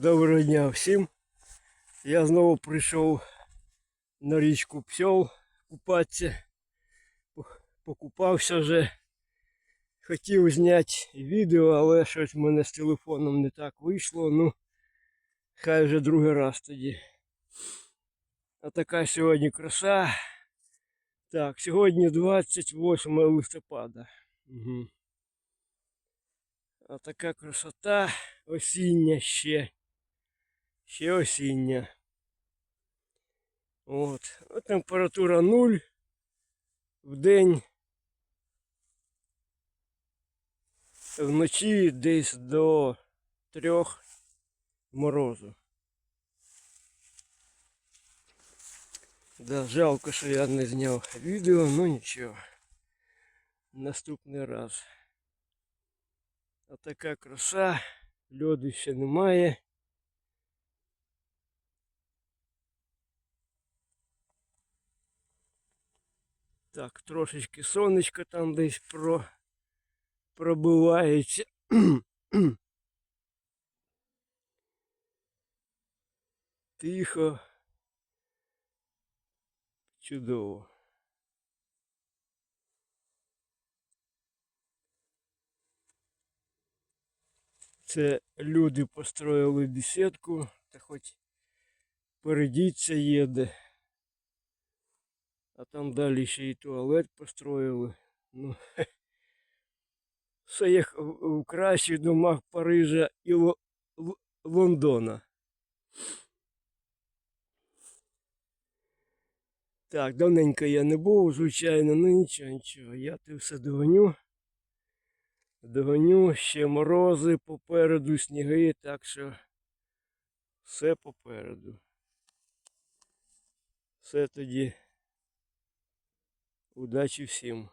Доброго дня всім. Я знову прийшов на річку Псьол купатися. Покупався вже. Хотів зняти відео, але щось в мене з телефоном не так вийшло. Ну, хай вже другий раз тоді. А така сьогодні краса. Так, сьогодні 28 листопада. Угу. А така красота осіння ще. Ще осіння. От. От температура 0 в день. Вночі десь до 3 морозу. Да, жалко, що я не зняв відео, ну нічого. Наступний раз. А така краса, льоду ще немає. Так, трошечки сонечко там десь про... пробивається. Тихо. Чудово. Це люди построїли бесідку, та хоч передіться їде. А там далі ще і туалет построїли. Ну, все як в кращих домах Парижа і Ло- Л- Лондона. Так, давненько я не був, звичайно, ну нічого, нічого. Я те все догоню. Догоню, ще морози попереду, сніги, так що все попереду. Все тоді. Удачі всім.